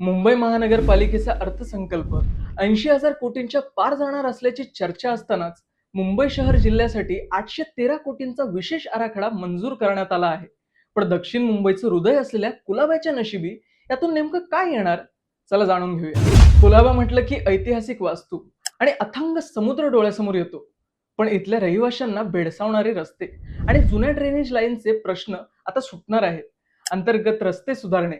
मुंबई महानगरपालिकेचा अर्थसंकल्प ऐंशी हजार कोटींच्या पार जाणार असल्याची चर्चा असतानाच मुंबई शहर जिल्ह्यासाठी आठशे तेरा कोटींचा विशेष आराखडा मंजूर करण्यात आला आहे. पण दक्षिण मुंबईचं हृदय असलेल्या कुलाब्याच्या नशिबी यातून नेमकं काय येणार? चला जाणून घेऊया. कुलाबा म्हटलं की ऐतिहासिक वास्तू आणि अथांग समुद्र डोळ्यासमोर येतो. पण इथल्या रहिवाशांना भेडसावणारे रस्ते आणि जुन्या ड्रेनेज लाईनचे प्रश्न आता सुटणार आहेत. अंतर्गत रस्ते सुधारणे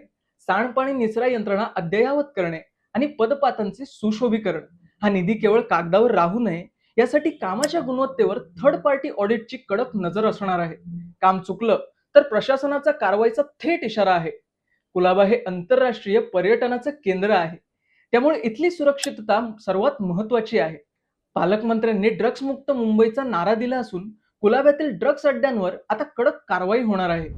सांडपाणी निचरा यंत्रणा अद्ययावत करणे आणि पदपातांचे सुशोभीकरण. हा निधी केवळ कागदावर राहू नये यासाठी कामाच्या गुणवत्तेवर थर्ड पार्टी ऑडिटची कडक नजर असणार आहे. काम चुकलं तर प्रशासनाचा कारवाईचा थेट इशारा आहे. कुलाबा हे आंतरराष्ट्रीय पर्यटनाचं केंद्र आहे. त्यामुळे इथली सुरक्षितता सर्वात महत्वाची आहे. पालकमंत्र्यांनी ड्रग्स मुक्त मुंबईचा नारा दिला असून कुलाब्यातील ड्रग्स अड्ड्यांवर आता कडक कारवाई होणार आहे.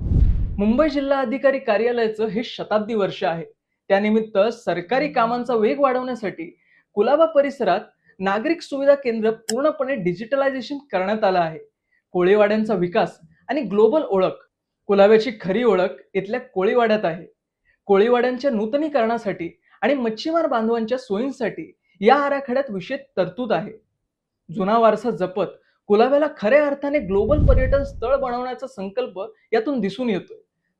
मुंबई जिल्हा अधिकारी कार्यालयाचं हे शताब्दी वर्ष आहे. त्यानिमित्त सरकारी कामांचा वेग वाढवण्यासाठी कुलाबा परिसरात नागरिक सुविधा केंद्र पूर्णपणे डिजिटलायझेशन करण्यात आलं आहे. कोळीवाड्यांचा विकास आणि ग्लोबल ओळख कुलाब्याची खरी ओळख इथल्या कोळीवाड्यात आहे. कोळीवाड्यांच्या नूतनीकरणासाठी आणि मच्छीमार बांधवांच्या सोयींसाठी या आराखड्यात विशेष तरतूद आहे. जुना वारसा जपत कुलाब्याला खऱ्या अर्थाने ग्लोबल पर्यटन स्थळ बनवण्याचा संकल्प यातून दिसून येतोय.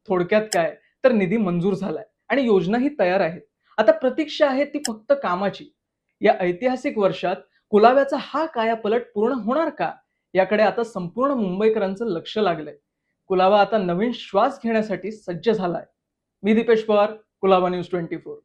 थोडक्यात काय? तर निधी मंजूर झालाय आणि योजनाही तयार आहेत. आता प्रतीक्षा आहे ती फक्त कामाची. या ऐतिहासिक वर्षात कुलाव्याचा हा कायापलट पूर्ण होणार का? याकडे आता संपूर्ण मुंबईकरांचं लक्ष लागलंय. कुलावा आता नवीन श्वास घेण्यासाठी सज्ज झालाय. मी Dipesh Pawar Kolaba news twenty four.